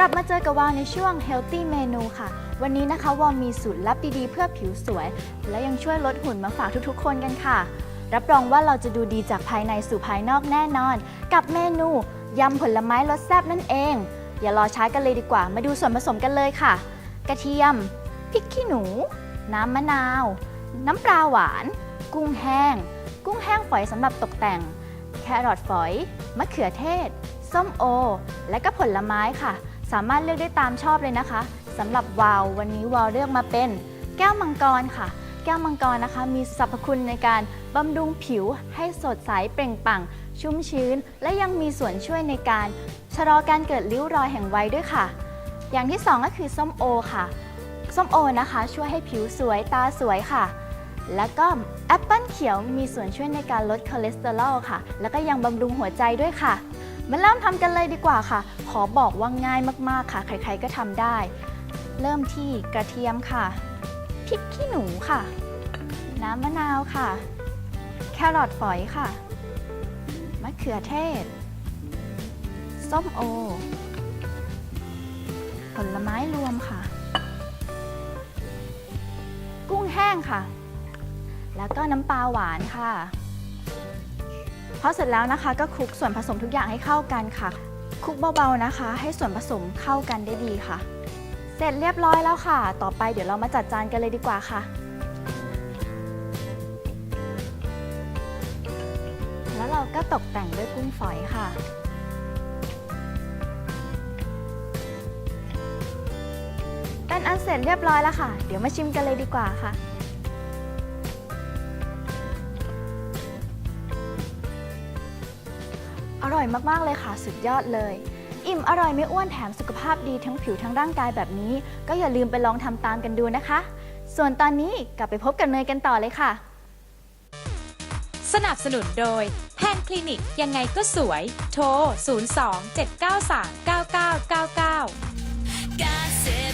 กลับมาเจอกับวาวในช่วง Healthy Menu ค่ะ วันนี้นะคะวาวมีสูตรลับดีๆ เพื่อผิวสวย และยังช่วยลดหุ่นมาฝากทุกๆ คนกันค่ะ รับรองว่าเราจะดูดีจากภายในสู่ภายนอกแน่นอน กับเมนูยำผลไม้รสแซ่บนั่นเอง อย่ารอช้ากันเลยดีกว่า มาดูส่วนผสมกันเลยค่ะ กระเทียมพริกขี้หนู น้ำมะนาว น้ำปลาหวาน กุ้งแห้ง กุ้งแห้งฝอยสำหรับตกแต่ง แครอทฝอย มะเขือเทศ ส้มโอ และก็ผลไม้ค่ะ สามารถเลือกได้ตามชอบเลยนะคะสำหรับวาววันนี้วาวเลือกมาเป็น แก้วมังกรค่ะ แก้วมังกรนะคะ มีสรรพคุณในการบำรุงผิวให้สดใสเปล่งปลั่ง ชุ่มชื้น และยังมีส่วนช่วยในการชะลอการเกิดริ้วรอยแห่งวัยด้วยค่ะ อย่างที่สองก็คือส้มโอค่ะ ส้มโอนะคะ ช่วยให้ผิวสวยตาสวยค่ะ แล้วก็แอปเปิลเขียวมีส่วนช่วยในการลดคอเลสเตอรอลค่ะ แล้วก็ยังบำรุงหัวใจด้วยค่ะ มาเริ่มทำกันเลยดีกว่าค่ะ ขอบอกว่าง่ายมากๆค่ะ ใครๆก็ทำได้ เริ่มที่กระเทียมค่ะ พริกขี้หนูค่ะ น้ำมะนาวค่ะ แครอทฝอยค่ะ มะเขือเทศ ส้มโอ ผลไม้รวมค่ะ กุ้งแห้งค่ะ แล้วก็น้ำปลาหวานค่ะ พอเสร็จแล้วนะคะก็คลุกส่วนผสมทุกอย่างให้เข้ากันค่ะคลุกเบาๆนะคะ ให้ส่วนผสมเข้ากันได้ดีค่ะ เสร็จเรียบร้อยแล้วค่ะ ต่อไปเดี๋ยวเรามาจัดจานกันเลยดีกว่าค่ะ แล้วเราก็ตกแต่งด้วยกุ้งฝอยค่ะเป็นอันเสร็จเรียบร้อยแล้วค่ะ เดี๋ยวมาชิมกันเลยดีกว่าค่ะ ร่อยมากๆเลยค่ะสุดยอดเลย อิ่มอร่อยไม่อ้วนแถมสุขภาพดีทั้งผิวทั้งร่างกายแบบนี้ ก็อย่าลืมไปลองทำตามกันดูนะคะ ส่วนตอนนี้กลับไปพบกับเนยกันต่อเลยค่ะ สนับสนุนโดยแพนคลินิกยังไงก็สวย โทร 02 793 9999